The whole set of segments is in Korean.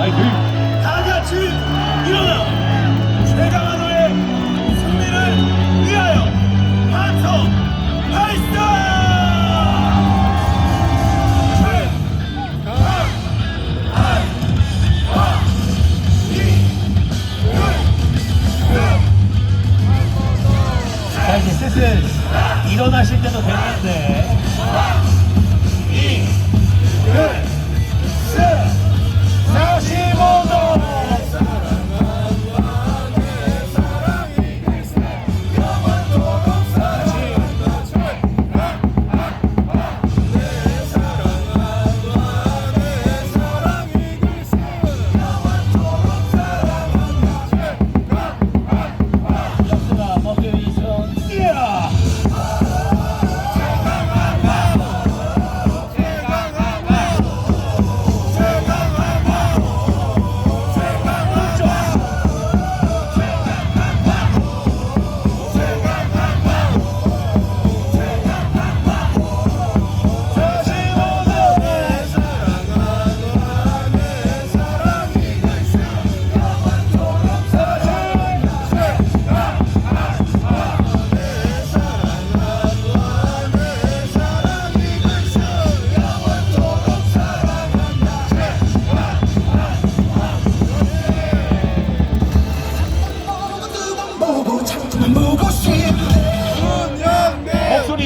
다 같이 일어나 최강한호의 승리를 위하여 한성 발사! 자 이제 슬슬 일어나실 때도 됐는데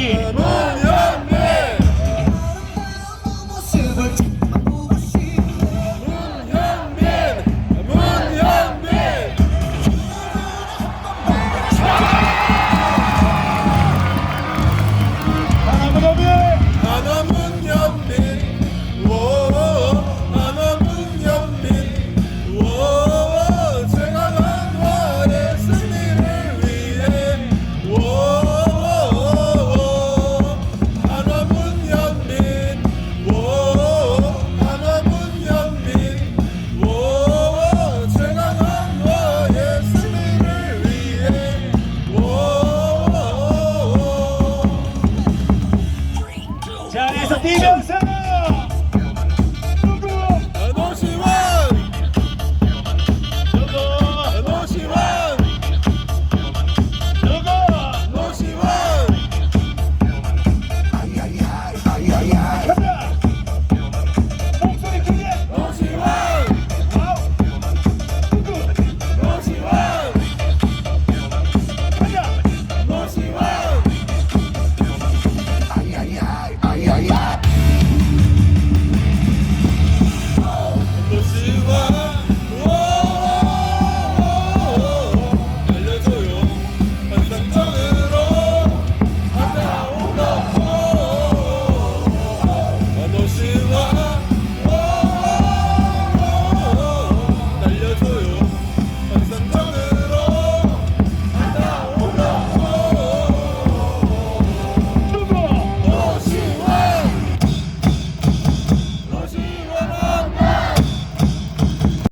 也不 Happy Ghost!